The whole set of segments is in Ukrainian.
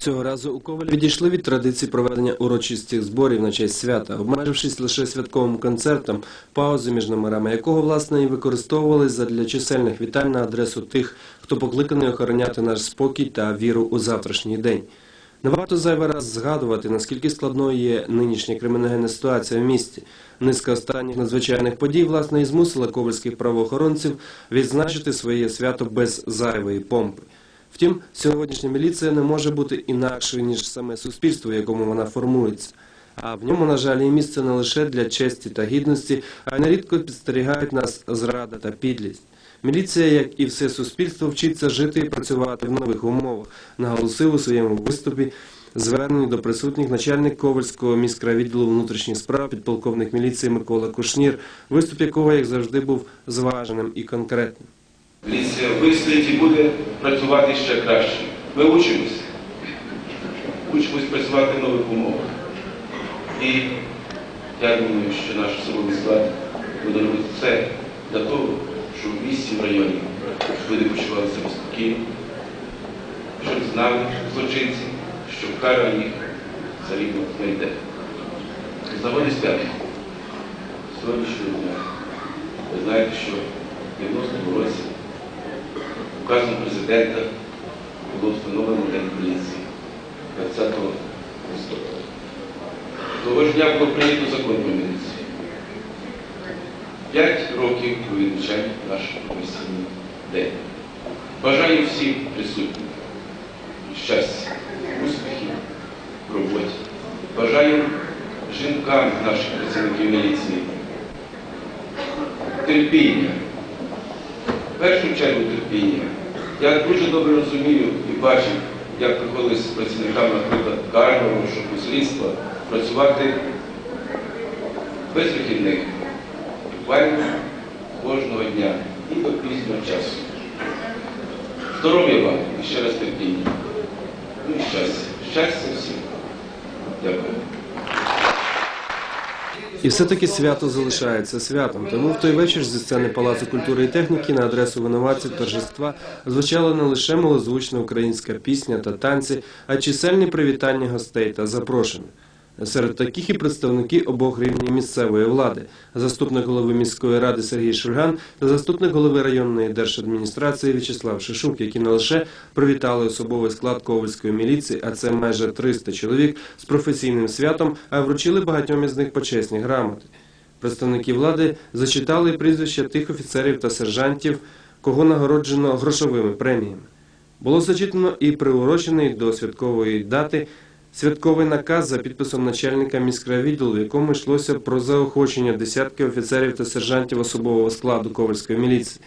Цього разу у Ковалі відійшли від традиції проведення урочистих зборів на честь свята, обмежившись лише святковим концертом, паузи між номерами якого власне і використовувались задля чисельних вітань на адресу тих, хто покликаний охороняти наш спокій та віру у завтрашній день. Не варто зайвий раз згадувати, наскільки складною є нинішня криміногенна ситуація в місті. Низка останніх надзвичайних подій, власне, і змусила ковальських правоохоронців відзначити своє свято без зайвої помпи. Втім, сьогоднішня міліція не може бути інакшою, ніж саме суспільство, в якому вона формується. А в ньому, на жаль, є місце не лише для честі та гідності, а й нерідко підстерігають нас зрада та підлість. Міліція, як і все суспільство, вчиться жити і працювати в нових умовах, наголосив у своєму виступі зверненні до присутніх начальник Ковальського міськрайвідділу внутрішніх справ, підполковник міліції Микола Кушнір, виступ якого, як завжди, був зваженим і конкретним. Міліція вистоїть і буде працювати ще краще. Ми учимося. Учимось працювати в нових умовах. І я думаю, що наш особовий склад буде робити все для того, щоб в місті, в районі люди почували себе спокійно, щоб знали злочинці, що кара їх за рівно знайде. З нагоди свята сьогоднішнього дня. Ви знаєте, що в 90-му році указом президента було встановлено День поліції 20 листопада. Того ж дня було прийнято закон про міліцію. П'ять років ми наш професійний день. Бажаю всім присутнім щастя, успіхів в роботі. Бажаю жінкам наших працівників міліції терпіння. В першу чергу терпіння. Я дуже добре розумію і бачив, як приходилось з працівниками, наприклад, карного, розшуку слідства працювати без вихідних, буквально кожного дня і до пізнього часу. Здоров'я вам і ще раз терпіння. Ну і щастя. Щастя всім. Дякую. І все-таки свято залишається святом. Тому в той вечір зі сцени Палацу культури і техніки на адресу винуватців торжества звучала не лише малозвучна українська пісня та танці, а чисельні привітання гостей та запрошених. Серед таких і представники обох рівнів місцевої влади, заступник голови міської ради Сергій Шульган та заступник голови районної держадміністрації В'ячеслав Шишук, які не лише привітали особовий склад Ковальської міліції, а це майже 300 чоловік з професійним святом, а вручили багатьом із них почесні грамоти. Представники влади зачитали прізвища тих офіцерів та сержантів, кого нагороджено грошовими преміями. Було зачитано і приурочений до святкової дати святковий наказ за підписом начальника міськрайвідділу, в якому йшлося про заохочення десятки офіцерів та сержантів особового складу Ковальської міліції.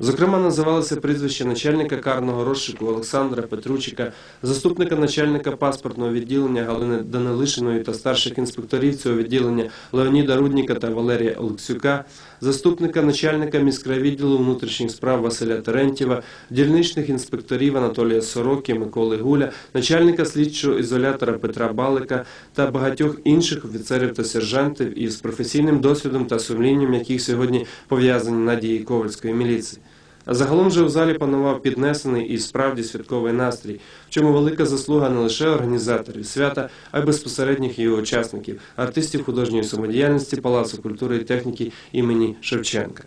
Зокрема, називалося прізвище начальника карного розшуку Олександра Петручика, заступника начальника паспортного відділення Галини Данилишиної та старших інспекторів цього відділення Леоніда Рудніка та Валерія Олексюка, заступника начальника міськрайвідділу внутрішніх справ Василя Терентєва, дільничних інспекторів Анатолія Сороки, Миколи Гуля, начальника слідчого ізолятора Петра Балика та багатьох інших офіцерів та сержантів із професійним досвідом та сумлінням, яких сьогодні пов'язані надії Ковальської міліції. Загалом же у залі панував піднесений і справді святковий настрій, в чому велика заслуга не лише організаторів свята, а й безпосередніх його учасників, артистів художньої самодіяльності Палацу культури і техніки імені Шевченка.